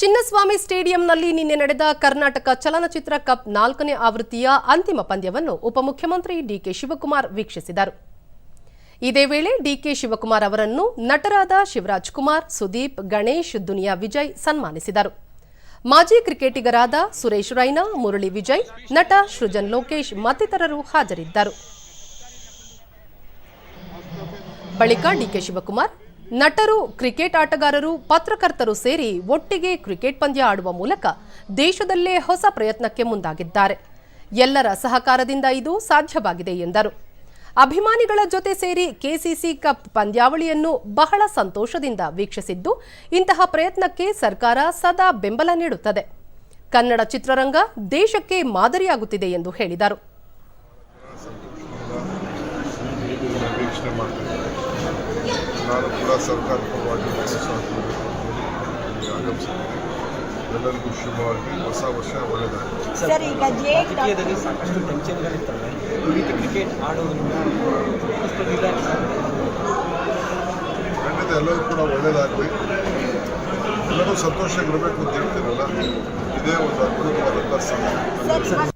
ಚಿನ್ನಸ್ವಾಮಿ ಸ್ಟೇಡಿಯಂನಲ್ಲಿ ನಿನ್ನೆ ನಡೆದ ಕರ್ನಾಟಕ ಚಲನಚಿತ್ರ ಕಪ್ ನಾಲ್ಕನೇ ಆವೃತ್ತಿಯ ಅಂತಿಮ ಪಂದ್ಯವನ್ನು ಉಪಮುಖ್ಯಮಂತ್ರಿ ಡಿಕೆ ಶಿವಕುಮಾರ್ ವೀಕ್ಷಿಸಿದರು. ಇದೇ ವೇಳೆ ಡಿಕೆ ಶಿವಕುಮಾರ್ ಅವರನ್ನು ನಟರಾದ ಶಿವರಾಜ್ ಕುಮಾರ್, ಸುದೀಪ್, ಗಣೇಶ್, ದುನಿಯಾ ವಿಜಯ್ ಸನ್ಮಾನಿಸಿದರು. ಮಾಜಿ ಕ್ರಿಕೆಟಿಗರಾದ ಸುರೇಶ್ ರೈನಾ, ಮುರಳಿ ವಿಜಯ್, ನಟ ಸೃಜನ್ ಲೋಕೇಶ್ ಮತ್ತಿತರರು ಹಾಜರಿದ್ದರು. ಬಳಿಕ ಡಿಕೆ ಶಿವಕುಮಾರ್ ನಟರು, ಕ್ರಿಕೆಟ್ ಆಟಗಾರರು, ಪತ್ರಕರ್ತರು ಸೇರಿ ಒಟ್ಟಿಗೆ ಕ್ರಿಕೆಟ್ ಪಂದ್ಯ ಆಡುವ ಮೂಲಕ ದೇಶದಲ್ಲೇ ಹೊಸ ಪ್ರಯತ್ನಕ್ಕೆ ಮುಂದಾಗಿದ್ದಾರೆ. ಎಲ್ಲರ ಸಹಕಾರದಿಂದ ಇದು ಸಾಧ್ಯವಾಗಿದೆ ಎಂದರು. ಅಭಿಮಾನಿಗಳ ಜೊತೆ ಸೇರಿ ಕೆಸಿಸಿ ಕಪ್ ಪಂದ್ಯಾವಳಿಯನ್ನು ಬಹಳ ಸಂತೋಷದಿಂದ ವೀಕ್ಷಿಸಿದ್ದು, ಇಂತಹ ಪ್ರಯತ್ನಕ್ಕೆ ಸರ್ಕಾರ ಸದಾ ಬೆಂಬಲ ನೀಡುತ್ತದೆ. ಕನ್ನಡ ಚಿತ್ರರಂಗ ದೇಶಕ್ಕೆ ಮಾದರಿಯಾಗುತ್ತಿದೆ ಎಂದು ಹೇಳಿದರು. ನಾನು ಕೂಡ ಸರ್ಕಾರ ಪರವಾಗಿ ವಾಪಸ್ಸಾಗಬೇಕು ಅಂತೇಳಿ ಆಗಮಿಸಿದ್ದೇನೆ ಎಲ್ಲರಿಗೂ ಶುಭವಾಗಿ ಹೊಸ ವರ್ಷ ಒಳ್ಳೆಯದಾಗಿದೆ ಸಾಕಷ್ಟು ಟೆನ್ಷನ್ಗಳಿರ್ತವೆ ಕ್ರಿಕೆಟ್ ಆಗುತ್ತೆ ಖಂಡಿತ ಎಲ್ಲರೂ ಕೂಡ ಒಳ್ಳೆಯದಾಗಲಿ ಎಲ್ಲರೂ ಸಂತೋಷವಾಗಿರಬೇಕು ಅಂತ ಹೇಳ್ತೀರಲ್ಲ. ಇದೇ ಒಂದು ಅದ್ಭುತವಾದಂಥ ಸಮಯ ಸರ್